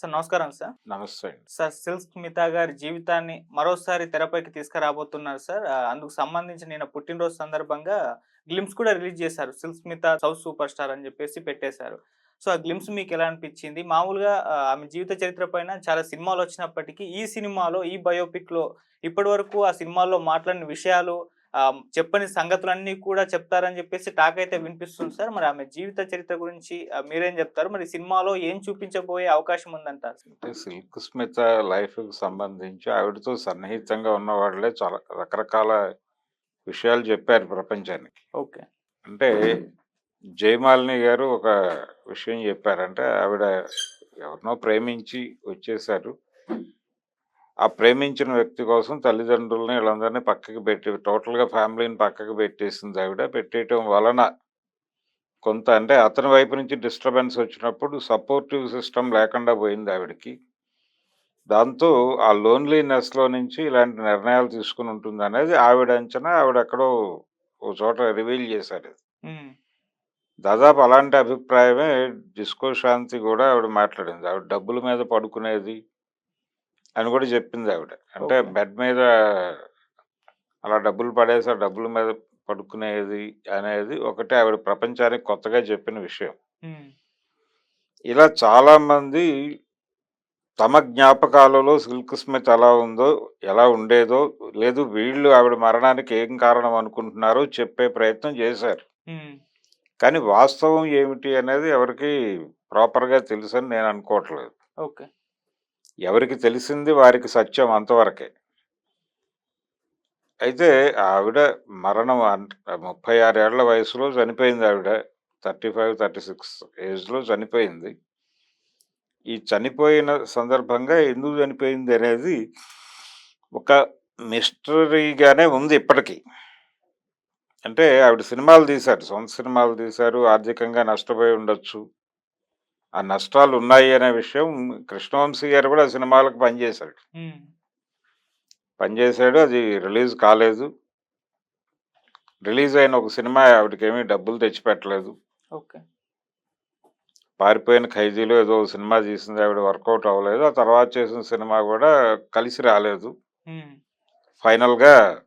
Sir నమస్కారం sir. నమస్తే sir silk Smita గారి జీవితాన్ని మరోసారి తెరపైకి తీసుకురాబోతున్నారు సార్. అందుకు సంబంధించి నేను పుట్టినరోజు సందర్భంగా గ్లిమ్స్ కూడా రిలీజ్ చేశారు. Silk Smitha south super star అని చెప్పేసి పెట్టేశారు. సో ఆ గ్లిమ్స్ మీకు ఎలా అనిపించింది? మామూలుగా ఆమె జీవిత చరిత్ర పైన చాలా సినిమాలు వచ్చినప్పటికీ ఈ సినిమాలో ఈ బయోపిక్లో ఇప్పటి వరకు ఆ సినిమాలో మాట్లాడిన విషయాలు చెప్పని సంగతులన్నీ కూడా చెప్తారని చెప్పేసి టాక్ అయితే వినిపిస్తుంది సార్. మరి ఆమె జీవిత చరిత్ర గురించి మీరేం చెప్తారు? మరి సినిమాలో ఏం చూపించబోయే అవకాశం ఉందంటారు అంటే సిల్క్ స్మిత లైఫ్కి సంబంధించి ఆవిడతో సన్నిహితంగా ఉన్న వాళ్ళే చాలా రకరకాల విషయాలు చెప్పారు ప్రపంచానికి. ఓకే. అంటే జయమాలిని గారు ఒక విషయం చెప్పారంటే ఆవిడ ఎవరినో ప్రేమించి వచ్చేసారు ఆ ప్రేమించిన వ్యక్తి కోసం తల్లిదండ్రులని వీళ్ళందరినీ పక్కకి పెట్టి టోటల్గా ఫ్యామిలీని పక్కకి పెట్టేసింది ఆవిడ. పెట్టేయటం వలన కొంత అంటే అతని వైపు నుంచి డిస్టర్బెన్స్ వచ్చినప్పుడు సపోర్టివ్ సిస్టమ్ లేకుండా పోయింది ఆవిడకి. దాంతో ఆ లోన్లీనెస్లో నుంచి ఇలాంటి నిర్ణయాలు తీసుకుని ఉంటుంది అనేది ఆవిడ అంచనా ఆవిడ ఎక్కడో ఓ చోట రివీల్ చేశారు దాదాపు అలాంటి అభిప్రాయమే డిస్కో శాంతి కూడా ఆవిడ మాట్లాడింది. ఆవిడ డబ్బుల మీద పడుకునేది అని కూడా చెప్పింది ఆవిడ. అంటే. బెడ్ మీద అలా డబ్బులు పడేసి ఆ డబ్బుల మీద పడుకునేది అనేది ఒకటి ఆవిడ ప్రపంచానికి కొత్తగా చెప్పిన విషయం. ఇలా చాలా మంది తమ జ్ఞాపకాలలో సిల్క్ స్మిత్ ఎలా ఉందో ఎలా ఉండేదో లేదు వీళ్ళు ఆవిడ మరణానికి ఏం కారణం అనుకుంటున్నారో చెప్పే ప్రయత్నం చేశారు. కానీ వాస్తవం ఏమిటి అనేది ఎవరికి ప్రాపర్గా తెలుసని నేను అనుకోవట్లేదు. ఓకే. ఎవరికి తెలిసింది వారికి సత్యం అంతవరకే. అయితే ఆవిడ మరణం ముప్పై ఆరేళ్ళ వయసులో చనిపోయింది ఆవిడ. థర్టీ ఫైవ్ థర్టీ సిక్స్ ఏజ్లో చనిపోయింది. ఈ చనిపోయిన సందర్భంగా ఎందుకు చనిపోయింది అనేది ఒక మిస్టరీగానే ఉంది ఇప్పటికీ. అంటే ఆవిడ సినిమాలు తీశారు. సొంత సినిమాలు తీశారు. ఆర్థికంగా నష్టపోయి ఉండొచ్చు. ఆ నష్టాలు ఉన్నాయి అనే విషయం కృష్ణవంశీ గారు కూడా సినిమాలకు పనిచేశాడు. పనిచేశాడు అది రిలీజ్ కాలేదు. రిలీజ్ అయిన ఒక సినిమా ఆవిడకి ఏమీ డబ్బులు తెచ్చిపెట్టలేదు. ఓకే. పారిపోయిన ఖైదీలో ఏదో సినిమా తీసింది ఆవిడ వర్కౌట్ అవ్వలేదు. ఆ తర్వాత చేసిన సినిమా కూడా కలిసి రాలేదు. ఫైనల్గా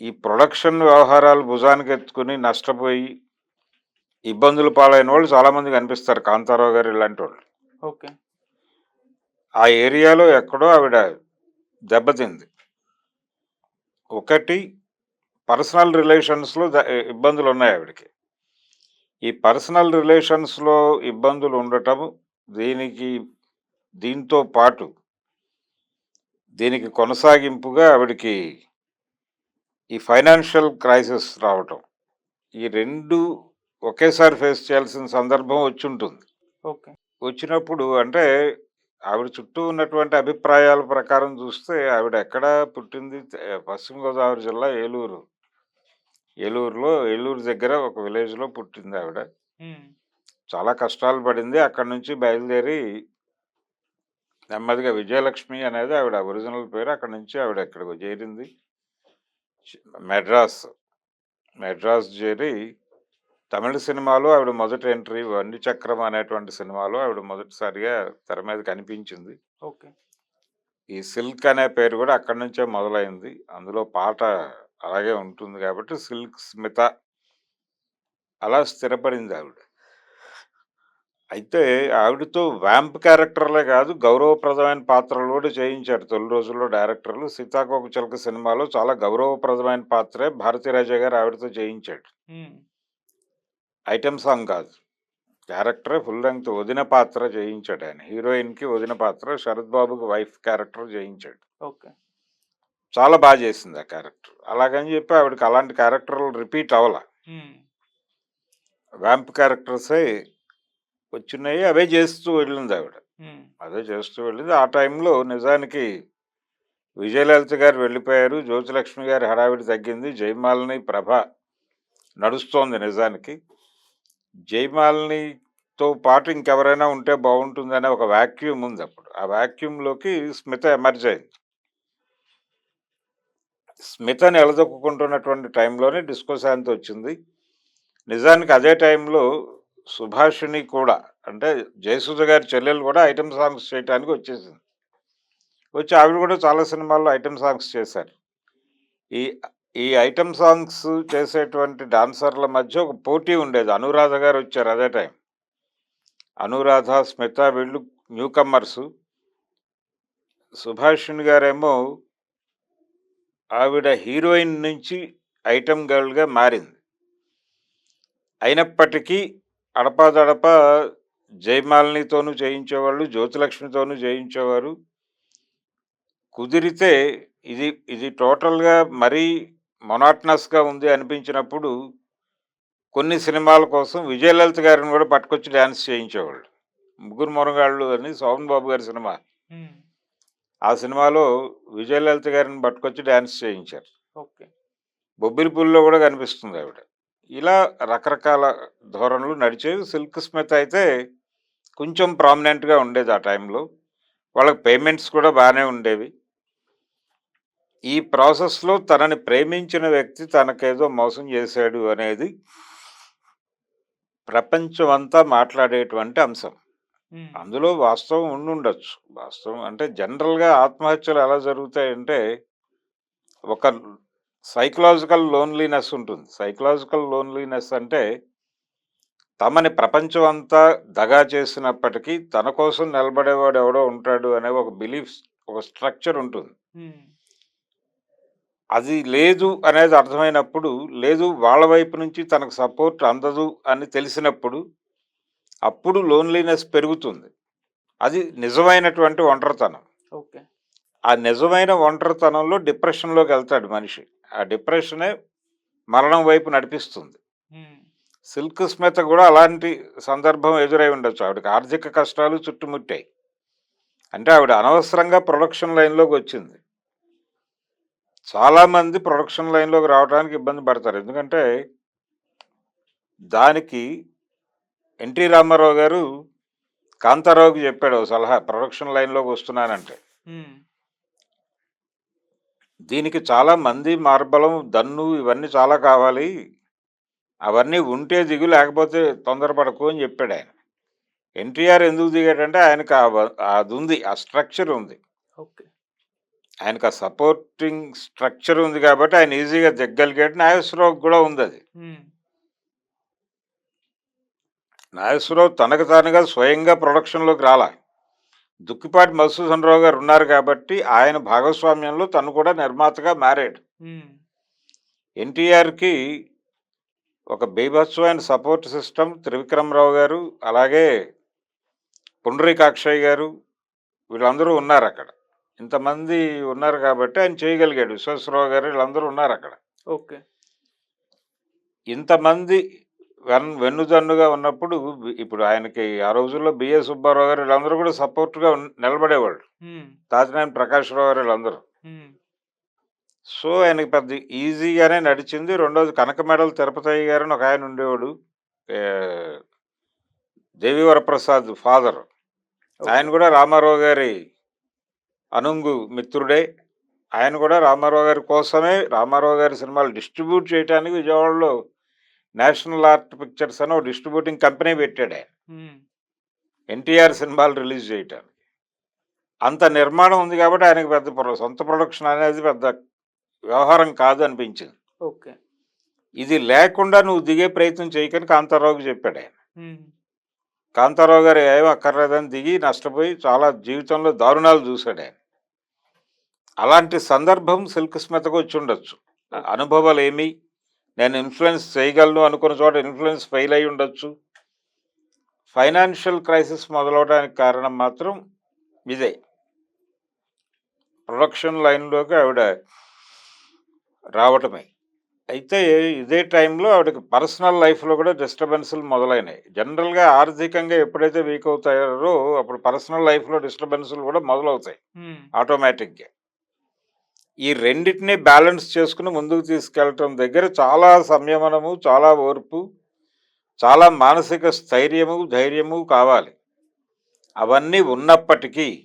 ఈ ప్రొడక్షన్ వ్యవహారాలు భుజానికి ఎత్తుకుని నష్టపోయి ఇబ్బందులు పాలైన వాళ్ళు చాలామంది కనిపిస్తారు కాంతారావు గారు ఇలాంటి వాళ్ళు ఓకే. ఆ ఏరియాలో ఎక్కడో ఆవిడ దెబ్బతింది. ఒకటి పర్సనల్ రిలేషన్స్లో ఇబ్బందులు ఉన్నాయి ఆవిడకి. ఈ పర్సనల్ రిలేషన్స్లో ఇబ్బందులు ఉండటం దీనికి దీంతో పాటు దీనికి కొనసాగింపుగా ఆవిడకి ఈ ఫైనాన్షియల్ క్రైసిస్ రావటం. ఈ రెండు ఒకేసారి ఫేస్ చేయాల్సిన సందర్భం వచ్చి ఉంటుంది వచ్చినప్పుడు అంటే ఆవిడ చుట్టూ ఉన్నటువంటి అభిప్రాయాల ప్రకారం చూస్తే ఆవిడ ఎక్కడ పుట్టింది పశ్చిమ గోదావరి జిల్లా ఏలూరు. ఏలూరులో ఏలూరు దగ్గర ఒక విలేజ్లో పుట్టింది ఆవిడ. చాలా కష్టాలు పడింది. అక్కడ నుంచి బయలుదేరి నెమ్మదిగా విజయలక్ష్మి అనేది ఆవిడ ఒరిజినల్ పేరు. అక్కడ నుంచి ఆవిడ ఇక్కడికి చేరింది. మెడ్రాస్. మెడ్రాస్ చేరి తమిళ సినిమాలో ఆవిడ మొదటి ఎంట్రీ చక్రం అనేటువంటి సినిమాలో ఆవిడ మొదటిసారిగా తెర మీద కనిపించింది. ఓకే. ఈ సిల్క్ అనే పేరు కూడా అక్కడి నుంచే మొదలైంది. అందులో పాట అలాగే ఉంటుంది కాబట్టి సిల్క్ స్మిత అలా స్థిరపడింది ఆవిడ. అయితే ఆవిడతో వ్యాంప్ క్యారెక్టర్లే కాదు గౌరవప్రదమైన పాత్రలు కూడా చేయించారు తొలి రోజుల్లో డైరెక్టర్లు. సీతాకోక చిలక సినిమాలో చాలా గౌరవప్రదమైన పాత్రే భారతీరాజా గారు ఆవిడతో చేయించాడు. ఐటమ్ సాంగ్ కాదు. క్యారెక్టర్ ఫుల్ లెంగ్త్ వదిన పాత్ర చేయించాడు ఆయన. హీరోయిన్కి వదిన పాత్ర శరత్ బాబుకి వైఫ్ క్యారెక్టర్ చేయించాడు ఓకే. చాలా బాగా చేసింది ఆ క్యారెక్టర్. అలాగని చెప్పి ఆవిడకి అలాంటి క్యారెక్టర్లు రిపీట్ అవ్వాల. వ్యాంప్ క్యారెక్టర్సే వచ్చినాయి అవే చేస్తూ వెళ్ళింది ఆవిడ. అదే చేస్తూ వెళ్ళింది. ఆ టైంలో నిజానికి విజయలలిత గారు వెళ్ళిపోయారు. జ్యోతిలక్ష్మి గారి హడావిడి తగ్గింది. జయమాలిని ప్రభ నడుస్తోంది నిజానికి. జయమాలినితో పాటు ఇంకెవరైనా ఉంటే బాగుంటుందనే ఒక వాక్యూమ్ ఉంది అప్పుడు. ఆ వాక్యూమ్లోకి స్మిత ఎమర్జ్ అయింది. స్మితని ఎలదొక్కుంటున్నటువంటి టైంలోనే డిస్కో శాంతి వచ్చింది. నిజానికి అదే టైంలో సుభాషిణి కూడా అంటే జయసుధ గారి చెల్లెలు కూడా ఐటమ్ సాంగ్స్ చేయడానికి వచ్చేసింది. వచ్చి ఆవిడ కూడా చాలా సినిమాల్లో ఐటమ్ సాంగ్స్ చేశారు. ఈ ఈ ఐటమ్ సాంగ్స్ చేసేటువంటి డాన్సర్ల మధ్య ఒక పోటీ ఉండేది. అనురాధ గారు వచ్చారు అదే టైం. అనురాధ స్మిత వీళ్ళు న్యూ కమ్మర్స్ సుభాషిణి గారేమో ఆవిడ హీరోయిన్ నుంచి ఐటమ్ గర్ల్గా మారింది. అయినప్పటికీ అడపాదడప జయమాలినితోనూ చేయించేవాళ్ళు జ్యోతిలక్ష్మితోనూ చేయించేవారు. కుదిరితే ఇది ఇది టోటల్గా మరీ మొనాటనస్గా ఉంది అనిపించినప్పుడు కొన్ని సినిమాల కోసం విజయలలిత గారిని కూడా పట్టుకొచ్చి డ్యాన్స్ చేయించేవాళ్ళు. ముగ్గురు మొరగాళ్ళు అని సోమన్ బాబు గారి సినిమా. ఆ సినిమాలో విజయలలిత గారిని పట్టుకొచ్చి డ్యాన్స్ చేయించారు. ఓకే. బొబ్బిలిపుల్లో కూడా కనిపిస్తుంది ఆవిడ. ఇలా రకరకాల ధోరణులు నడిచేవి. సిల్క్ స్మిత్ అయితే కొంచెం ప్రామినెంట్గా ఉండేది ఆ టైంలో వాళ్ళకి పేమెంట్స్ కూడా బాగానే ఉండేవి. ఈ ప్రాసెస్లో తనని ప్రేమించిన వ్యక్తి తనకేదో మోసం చేశాడు అనేది ప్రపంచం అంతా మాట్లాడేటువంటి అంశం. అందులో వాస్తవం ఉండుండొచ్చు. వాస్తవం అంటే జనరల్గా ఆత్మహత్యలు ఎలా జరుగుతాయంటే ఒక సైకలాజికల్ లోన్లీనెస్ ఉంటుంది. సైకలాజికల్ లోన్లీనెస్ అంటే తమని ప్రపంచం అంతా దగా చేసినప్పటికీ తన కోసం నిలబడేవాడు ఎవడో ఉంటాడు అనే ఒక బిలీఫ్ ఒక స్ట్రక్చర్ ఉంటుంది. అది లేదు అనేది అర్థమైనప్పుడు లేదు వాళ్ళ వైపు నుంచి తనకు సపోర్ట్ అందదు అని తెలిసినప్పుడు అప్పుడు లోన్లీనెస్ పెరుగుతుంది. అది నిజమైనటువంటి ఒంటరితనం. ఓకే. ఆ నిజమైన ఒంటరితనంలో డిప్రెషన్లోకి వెళ్తాడు మనిషి. ఆ డిప్రెషనే మరణం వైపు నడిపిస్తుంది. సిల్క్ స్మిత కూడా అలాంటి సందర్భం ఎదురై ఉండొచ్చు. ఆవిడకి ఆర్థిక కష్టాలు చుట్టుముట్టాయి. అంటే ఆవిడ అనవసరంగా ప్రొడక్షన్ లైన్లోకి వచ్చింది. చాలామంది ప్రొడక్షన్ లైన్లోకి రావడానికి ఇబ్బంది పడతారు. ఎందుకంటే దానికి ఎన్టీ రామారావు గారు కాంతారావుకి చెప్పాడు ఓ సలహా ప్రొడక్షన్ లైన్లోకి వస్తున్నానంటే. దీనికి చాలా మంది మార్బలం దన్ను ఇవన్నీ చాలా కావాలి. అవన్నీ ఉంటే దిగు లేకపోతే తొందరపడకు అని చెప్పాడు ఆయన. ఎన్టీఆర్ ఎందుకు దిగాడంటే ఆయనకు అది ఉంది ఆ స్ట్రక్చర్ ఉంది. ఓకే. ఆయనకు ఆ సపోర్టింగ్ స్ట్రక్చర్ ఉంది కాబట్టి ఆయన ఈజీగా దిగ్గలిగాడు నాగేశ్వరరావు కూడా ఉంది అది నాగేశ్వరరావు తనకు తానుగా స్వయంగా ప్రొడక్షన్లోకి రాలా. దుక్కిపాటి మధుసూదన్ రావు గారు ఉన్నారు కాబట్టి ఆయన భాగస్వామ్యంలో తను కూడా నిర్మాతగా మారాడు. ఎన్టీఆర్కి ఒక బీభత్సమైన సపోర్ట్ సిస్టమ్ త్రివిక్రమరావు గారు అలాగే పుండరీకాక్షయ్య గారు వీళ్ళందరూ ఉన్నారు అక్కడ. ఇంతమంది ఉన్నారు కాబట్టి ఆయన చేయగలిగాడు. విశ్వేశ్వరరావు గారు వీళ్ళందరూ ఉన్నారు అక్కడ. ఓకే. ఇంతమంది వెన్ వెన్నుదన్నుగా ఉన్నప్పుడు ఇప్పుడు ఆయనకి ఆ రోజుల్లో బిఏ సుబ్బారావు గారు వీళ్ళందరూ కూడా సపోర్ట్గా నిలబడేవాళ్ళు. తాతినేని ప్రకాశ్రావు గారు వీళ్ళందరూ. సో ఆయనకి పెద్ద ఈజీగానే నడిచింది. రెండోది కనక మెడల్ తిరుపతయ్య గారు అని ఒక ఆయన ఉండేవాడు. ఏ, దేవి వరప్రసాద్ ఫాదర్ ఆయన కూడా రామారావు గారి అనుంగు మిత్రుడే. ఆయన కూడా రామారావు గారి కోసమే రామారావు గారి సినిమాలు డిస్ట్రిబ్యూట్ చేయడానికి విజయవాడలో నేషనల్ ఆర్ట్ పిక్చర్స్ అని ఒక డిస్ట్రిబ్యూటింగ్ కంపెనీ పెట్టాడు ఆయన. ఎన్టీఆర్ సినిమాలు రిలీజ్ చేయటానికి. అంత నిర్మాణం ఉంది కాబట్టి ఆయనకి పెద్ద సొంత ప్రొడక్షన్ అనేది పెద్ద వ్యవహారం కాదు అనిపించింది. ఓకే. ఇది లేకుండా నువ్వు దిగే ప్రయత్నం చేయకని కాంతారావుకి చెప్పాడు ఆయన. కాంతారావు గారు ఏం అక్కర్లేదని దిగి నష్టపోయి చాలా జీవితంలో దారుణాలు చూశాడు ఆయన. అలాంటి సందర్భం సిల్క్ స్మితకు వచ్చి ఉండొచ్చు. అనుభవాలు ఏమి నేను ఇన్ఫ్లుయెన్స్ చేయగలను అనుకున్న చోట ఇన్ఫ్లుయెన్స్ ఫెయిల్ అయి ఉండొచ్చు. ఫైనాన్షియల్ క్రైసిస్ మొదలవడానికి కారణం మాత్రం ఇదే. ప్రొడక్షన్ లైన్లోకి ఆవిడ రావటమే. అయితే ఇదే టైంలో ఆవిడకి పర్సనల్ లైఫ్లో కూడా డిస్టర్బెన్స్లు మొదలైనాయి. జనరల్గా ఆర్థికంగా ఎప్పుడైతే వీక్ అవుతారో అప్పుడు పర్సనల్ లైఫ్లో డిస్టర్బెన్స్లు కూడా మొదలవుతాయి. ఆటోమేటిక్గా. ఈ రెండింటిని బ్యాలెన్స్ చేసుకుని ముందుకు తీసుకెళ్ళటం దగ్గర చాలా సంయమనము చాలా ఓర్పు చాలా మానసిక స్థైర్యము ధైర్యము కావాలి. అవన్నీ ఉన్నప్పటికీ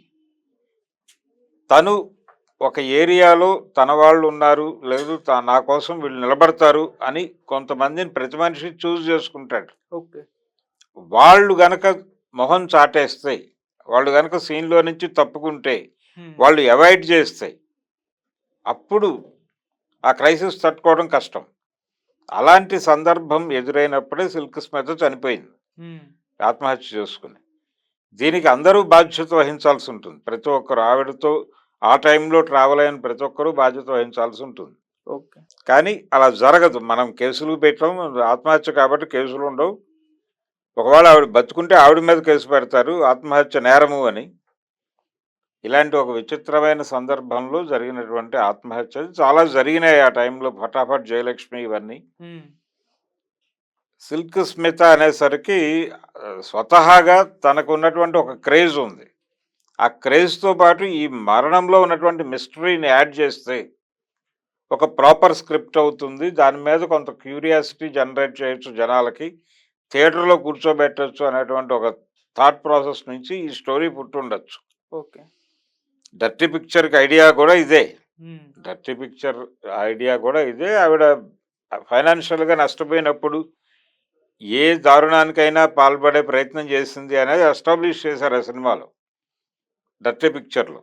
తను ఒక ఏరియాలో తన వాళ్ళు ఉన్నారు లేదు తా- నా కోసం వీళ్ళు నిలబడతారు అని కొంతమందిని ప్రతి మనిషి చూస్ చేసుకుంటాడు. ఓకే. వాళ్ళు గనక మొహం చాటేస్తే వాళ్ళు గనక సీన్లో నుంచి తప్పుకుంటే వాళ్ళు అవాయిడ్ చేస్తే అప్పుడు ఆ క్రైసిస్ తట్టుకోవడం కష్టం. అలాంటి సందర్భం ఎదురైనప్పుడే సిల్క్ స్మిత చనిపోయింది. ఆత్మహత్య చేసుకుని. దీనికి అందరూ బాధ్యత వహించాల్సి ఉంటుంది. ప్రతి ఒక్కరు ఆవిడతో ఆ టైంలో ట్రావెల్ అయిన ప్రతి ఒక్కరూ బాధ్యత వహించాల్సి ఉంటుంది. ఓకే. కానీ అలా జరగదు. మనం కేసులు పెట్టాం. ఆత్మహత్య కాబట్టి కేసులు ఉండవు. ఒకవేళ ఆవిడ బతుకుంటే ఆవిడ మీద కేసు పెడతారు. ఆత్మహత్య నేరము అని. ఇలాంటి ఒక విచిత్రమైన సందర్భంలో జరిగినటువంటి ఆత్మహత్య చాలా జరిగినాయి ఆ టైంలో ఫటాఫట్ జయలక్ష్మి ఇవన్నీ. సిల్క్ స్మిత అనేసరికి స్వతహాగా తనకు ఉన్నటువంటి ఒక క్రేజ్ ఉంది. ఆ క్రేజ్తో పాటు ఈ మరణంలో ఉన్నటువంటి మిస్టరీని యాడ్ చేస్తే ఒక ప్రాపర్ స్క్రిప్ట్ అవుతుంది. దాని మీద కొంత క్యూరియాసిటీ జనరేట్ చేయొచ్చు జనాలకి. థియేటర్లో కూర్చోబెట్టచ్చు అనేటువంటి ఒక థాట్ ప్రాసెస్ నుంచి ఈ స్టోరీ పుట్టుండొచ్చు. ఓకే. డర్టీ పిక్చర్కి ఐడియా కూడా ఇదే. డర్టీ పిక్చర్ ఐడియా కూడా ఇదే. ఆవిడ ఫైనాన్షియల్గా నష్టపోయినప్పుడు ఏ దారుణానికైనా పాల్పడే ప్రయత్నం చేసింది అనేది ఎస్టాబ్లిష్ చేశారు ఆ సినిమాలో. డర్టీ పిక్చర్లో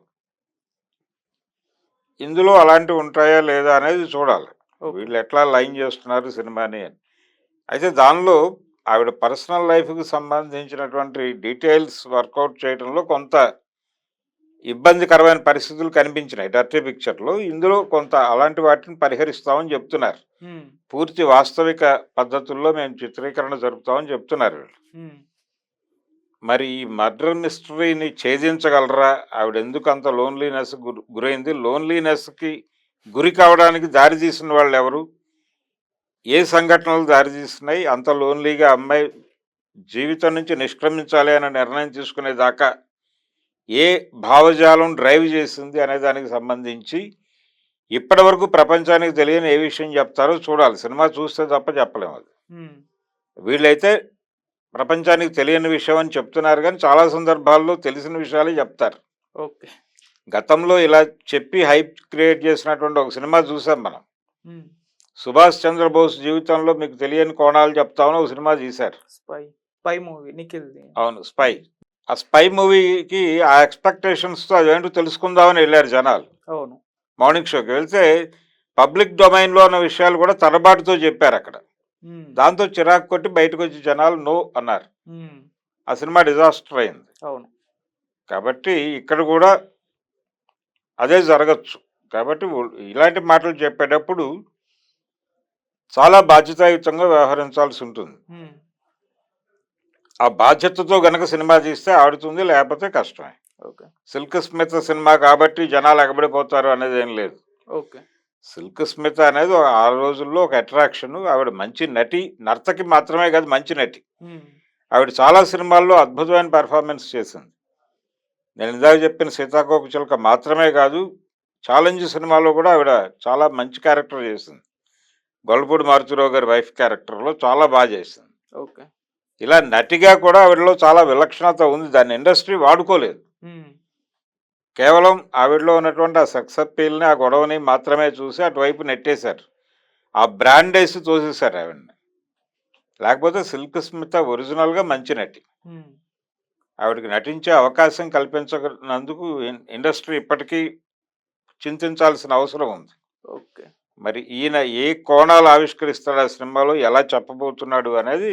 ఇందులో అలాంటివి ఉంటాయా లేదా అనేది చూడాలి. వీళ్ళు ఎట్లా లైన్ చేస్తున్నారు సినిమాని అని. అయితే దానిలో ఆవిడ పర్సనల్ లైఫ్కి సంబంధించినటువంటి డీటెయిల్స్ వర్కౌట్ చేయడంలో కొంత ఇబ్బందికరమైన పరిస్థితులు కనిపించినాయి. డర్టీ పిక్చర్లో ఇందులో కొంత అలాంటి వాటిని పరిహరిస్తామని చెప్తున్నారు. పూర్తి వాస్తవిక పద్ధతుల్లో మేము చిత్రీకరణ జరుపుతామని చెప్తున్నారు వీళ్ళు. మరి ఈ మర్డర్ మిస్టరీని ఛేదించగలరా? ఆవిడ ఎందుకు అంత లోన్లీనెస్ గురైంది? లోన్లీనెస్కి గురి కావడానికి దారి తీసిన వాళ్ళు ఎవరు? ఏ సంఘటనలు దారి తీస్తున్నాయి? అంత లోన్లీగా అమ్మాయి జీవితం నుంచి నిష్క్రమించాలి అనే నిర్ణయం తీసుకునేదాకా ఏ భావజాలం డ్రైవ్ చేసింది అనే దానికి సంబంధించి ఇప్పటి వరకు ప్రపంచానికి తెలియని ఏ విషయం చెప్తారో చూడాలి. సినిమా చూస్తే తప్ప చెప్పలేము అది. వీళ్ళైతే ప్రపంచానికి తెలియని విషయం అని చెప్తున్నారు కానీ చాలా సందర్భాల్లో తెలిసిన విషయాలే చెప్తారు. ఓకే. గతంలో ఇలా చెప్పి హైప్ క్రియేట్ చేసినటువంటి ఒక సినిమా చూసాం మనం. సుభాష్ చంద్రబోస్ జీవితంలో మీకు తెలియని కోణాలు చెప్తామని ఒక సినిమా తీశారు. స్పై స్పై మూవీ అవును స్పై. ఆ స్పై మూవీకి ఆ ఎక్స్పెక్టేషన్స్తో అదేంటో తెలుసుకుందామని వెళ్ళారు జనాలు. అవును. మార్నింగ్ షోకి వెళ్తే పబ్లిక్ డొమైన్లో ఉన్న విషయాలు కూడా తరబాటుతో చెప్పారు అక్కడ. దాంతో చిరాకు కొట్టి బయటకు వచ్చి జనాలు నో అన్నారు. ఆ సినిమా డిజాస్టర్ అయింది. అవును. కాబట్టి ఇక్కడ కూడా అదే జరగచ్చు. కాబట్టి ఇలాంటి మాటలు చెప్పేటప్పుడు చాలా బాధ్యతాయుతంగా వ్యవహరించాల్సి ఉంటుంది. ఆ బాధ్యతతో గనక సినిమా తీస్తే ఆడుతుంది లేకపోతే కష్టమే. ఓకే. సిల్క్ స్మిత్ సినిమా కాబట్టి జనాలు ఎగబడిపోతారు అనేది ఏం లేదు. ఓకే. సిల్క్ స్మిత్ అనేది ఆ రోజుల్లో ఒక అట్రాక్షన్ ఆవిడ మంచి నటి నర్తకి మాత్రమే కాదు మంచి నటి. ఆవిడ చాలా సినిమాల్లో అద్భుతమైన పెర్ఫార్మెన్స్ చేసింది. నేను ఇందాక చెప్పిన సీతాకోక చిలక మాత్రమే కాదు ఛాలెంజ్ సినిమాలో కూడా ఆవిడ చాలా మంచి క్యారెక్టర్ చేసింది. గొల్లపూడి మారుతిరావు గారి వైఫ్ క్యారెక్టర్లో చాలా బాగా చేసింది. ఓకే. ఇలా నటిగా కూడా ఆవిడలో చాలా విలక్షణత ఉంది. దాన్ని ఇండస్ట్రీ వాడుకోలేదు. కేవలం ఆవిడలో ఉన్నటువంటి ఆ సెక్స్ అప్పీల్ని ఆ గొడవని మాత్రమే చూసి అటువైపు నెట్టేశారు. ఆ బ్రాండ్ వేసి తోసేశారు ఆవిడని. లేకపోతే సిల్క్ స్మిత ఒరిజినల్గా మంచి నటి. ఆవిడకి నటించే అవకాశం కల్పించనందుకు ఇండస్ట్రీ ఇప్పటికీ చింతించాల్సిన అవసరం ఉంది. ఓకే. మరి ఈయన ఏ కోణాలు ఆవిష్కరిస్తాడు ఆ సినిమాలో ఎలా చెప్పబోతున్నాడు అనేది